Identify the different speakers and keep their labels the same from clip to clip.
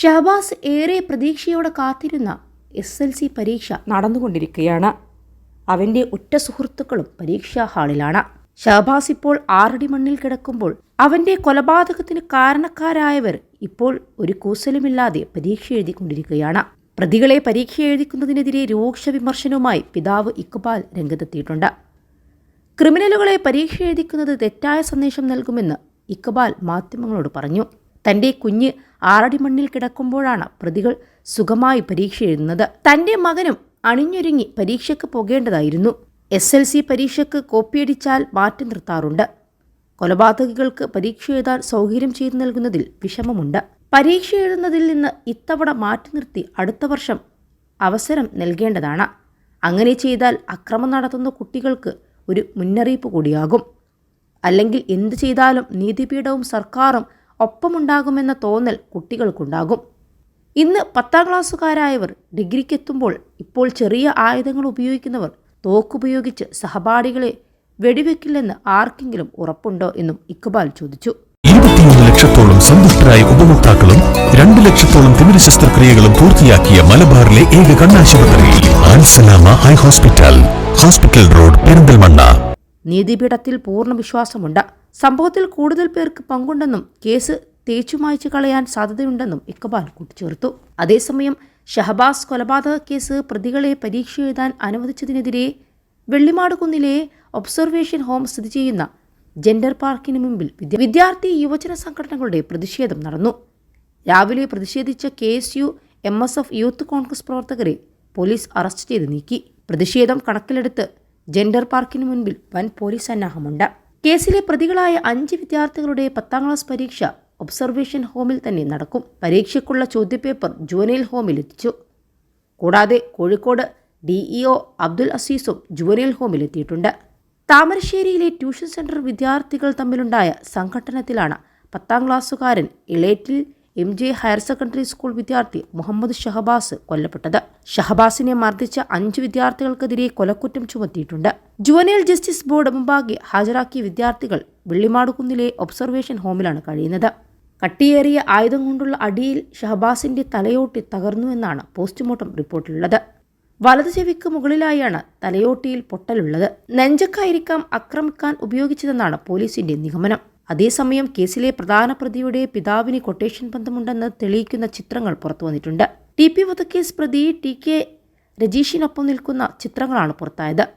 Speaker 1: ഷഹബാസ് ഏറെ പ്രതീക്ഷയോടെ കാത്തിരുന്ന എസ് എൽ സി പരീക്ഷ നടന്നുകൊണ്ടിരിക്കുകയാണ്. അവന്റെ ഉറ്റ സുഹൃത്തുക്കളും പരീക്ഷാ ഹാളിലാണ്. ഷഹബാസ് ഇപ്പോൾ ആറടി മണ്ണിൽ കിടക്കുമ്പോൾ അവന്റെ കൊലപാതകത്തിന് കാരണക്കാരായവർ ഇപ്പോൾ ഒരു കൂസലുമില്ലാതെ പരീക്ഷ എഴുതിക്കൊണ്ടിരിക്കുകയാണ്. പ്രതികളെ പരീക്ഷ എഴുതിക്കുന്നതിനെതിരെ രൂക്ഷ വിമർശനവുമായി പിതാവ് ഇക്ബാൽ രംഗത്തെത്തിയിട്ടുണ്ട്. ക്രിമിനലുകളെ പരീക്ഷ എഴുതിക്കുന്നത് തെറ്റായ സന്ദേശം നൽകുമെന്ന് ഇക്ബാൽ മാധ്യമങ്ങളോട് പറഞ്ഞു. തന്റെ കുഞ്ഞ് ആറടി മണ്ണിൽ കിടക്കുമ്പോഴാണ് പ്രതികൾ സുഖമായി പരീക്ഷ എഴുതുന്നത്. തന്റെ മകനും അണിഞ്ഞൊരുങ്ങി പരീക്ഷയ്ക്ക് പോകേണ്ടതായിരുന്നു. എസ് എൽ സി പരീക്ഷയ്ക്ക് കോപ്പിയടിച്ചാൽ മാറ്റി നിർത്താറുണ്ട്. കൊലപാതകികൾക്ക് പരീക്ഷ എഴുതാൻ സൗകര്യം ചെയ്തു നൽകുന്നതിൽ വിഷമമുണ്ട്. പരീക്ഷ എഴുതുന്നതിൽ നിന്ന് ഇത്തവണ മാറ്റി നിർത്തി അടുത്ത വർഷം അവസരം നൽകേണ്ടതാണ്. അങ്ങനെ ചെയ്താൽ അക്രമം നടത്തുന്ന കുട്ടികൾക്ക് ഒരു മുന്നറിയിപ്പ് കൂടിയാകും. അല്ലെങ്കിൽ എന്തു ചെയ്താലും നീതിപീഠവും സർക്കാരും ഒപ്പമുണ്ടാകുമെന്ന തോന്നൽ കുട്ടികൾക്കുണ്ടാകും. ഇന്ന് പത്താം ക്ലാസ്സുകാരായവർ ഡിഗ്രിക്കെത്തുമ്പോൾ ഇപ്പോൾ ചെറിയ ആയുധങ്ങൾ ഉപയോഗിക്കുന്നവർ തോക്കുപയോഗിച്ച് സഹപാഠികളെ വെടിവെക്കില്ലെന്ന് ആർക്കെങ്കിലും ഉറപ്പുണ്ടോ എന്നും ഇക്ബാൽ ചോദിച്ചു.
Speaker 2: ഇരുപത്തിയൊന്ന് ലക്ഷത്തോളം സന്തുഷ്ടരായ ഉപഭോക്താക്കളും രണ്ട് ലക്ഷത്തോളം തിമിര ശസ്ത്രക്രിയകളും പൂർത്തിയാക്കിയ മലബാറിലെ ഏക കണ്ണാശുപത്രി Al Salama eye hospital hospital road Perinthalmanna.
Speaker 1: നീതിപീഠത്തിൽ പൂർണ വിശ്വാസമുണ്ട്. സംഭവത്തിൽ കൂടുതൽ പേർക്ക് പങ്കുണ്ടെന്നും കേസ് തേച്ചു മായ്ച്ചു കളയാൻ സാധ്യതയുണ്ടെന്നും ഇക്കബാൽ കൂട്ടിച്ചേർത്തു. അതേസമയം ഷഹബാസ് കൊലപാതക കേസ് പ്രതികളെ പരീക്ഷ എഴുതാൻ അനുവദിച്ചതിനെതിരെ വെള്ളിമാടുകുന്നിലെ ഒബ്സർവേഷൻ ഹോം സ്ഥിതി ചെയ്യുന്ന ജെൻഡർ പാർക്കിന് മുമ്പിൽ വിദ്യാർത്ഥി യുവജന സംഘടനകളുടെ പ്രതിഷേധം നടന്നു. രാവിലെ പ്രതിഷേധിച്ച K S U M S F Youth Congress പ്രവർത്തകരെ പോലീസ് അറസ്റ്റ് ചെയ്ത് നീക്കി. പ്രതിഷേധം കണക്കിലെടുത്ത് ജെൻഡർ പാർക്കിന് മുൻപിൽ വൻ പോലീസ് സന്നാഹമുണ്ട്. കേസിലെ പ്രതികളായ അഞ്ച് വിദ്യാർത്ഥികളുടെ പത്താം ക്ലാസ് പരീക്ഷ ഒബ്സർവേഷൻ ഹോമിൽ തന്നെ നടക്കും. പരീക്ഷയ്ക്കുള്ള ചോദ്യപേപ്പർ ജുവനൈൽ ഹോമിൽ എത്തിച്ചു. കൂടാതെ കോഴിക്കോട് ഡിഇഒ അബ്ദുൽ അസീസും ജുവനൈൽ ഹോമിൽ എത്തിയിട്ടുണ്ട്. താമരശ്ശേരിയിലെ ട്യൂഷൻ സെന്റർ വിദ്യാർത്ഥികൾ തമ്മിലുണ്ടായ സംഘട്ടനത്തിലാണ് പത്താം ക്ലാസ്സുകാരൻ Elettil M J higher secondary school വിദ്യാർത്ഥി മുഹമ്മദ് ഷഹബാസ് കൊല്ലപ്പെട്ടത്. ഷഹബാസിനെ മർദ്ദിച്ച അഞ്ച് വിദ്യാർത്ഥികൾക്കെതിരെ കൊലക്കുറ്റം ചുമത്തിയിട്ടുണ്ട്. ജുവനൈൽ ജസ്റ്റിസ് ബോർഡ് മുമ്പാകെ ഹാജരാക്കിയ വിദ്യാർത്ഥികൾ വെള്ളിമാടുകുന്നിലെ ഒബ്സർവേഷൻ ഹോമിലാണ് കഴിയുന്നത്. കട്ടിയേറിയ ആയുധം കൊണ്ടുള്ള അടിയിൽ ഷഹബാസിന്റെ തലയോട്ടി തകർന്നുവെന്നാണ് പോസ്റ്റ്മോർട്ടം റിപ്പോർട്ടിലുള്ളത്. വലതു ചെവിക്ക് മുകളിലായാണ് തലയോട്ടിയിൽ പൊട്ടലുള്ളത്. നെഞ്ചക്കായിരിക്കാം ആക്രമിക്കാൻ ഉപയോഗിച്ചതെന്നാണ് പോലീസിന്റെ നിഗമനം. അതേസമയം കേസിലെ പ്രധാന പ്രതിയുടെ പിതാവിന് കൊട്ടേഷൻ ബന്ധമുണ്ടെന്ന് തെളിയിക്കുന്ന ചിത്രങ്ങൾ പുറത്തു വന്നിട്ടുണ്ട്. ടി പി വധക്കേസ് പ്രതി ടി കെ രജീഷിനൊപ്പം നിൽക്കുന്ന ചിത്രങ്ങളാണ് പുറത്തായത്.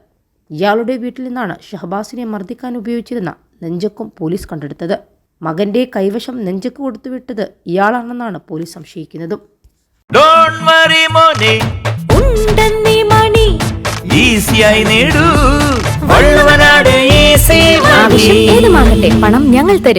Speaker 1: ഇയാളുടെ വീട്ടിൽ നിന്നാണ് ഷഹബാസിനെ മർദ്ദിക്കാൻ ഉപയോഗിച്ചിരുന്ന നെഞ്ചക്കും പോലീസ് കണ്ടെടുത്തത്. മകന്റെ കൈവശം നെഞ്ചക്ക് കൊടുത്തുവിട്ടത് ഇയാളാണെന്നാണ് പോലീസ് സംശയിക്കുന്നതും.
Speaker 3: ഉണ്ടെന്നീ മണി.
Speaker 4: ഈസിയായി നേടൂ.
Speaker 3: ഏതുമാകട്ടെ പണം ഞങ്ങൾ തരും.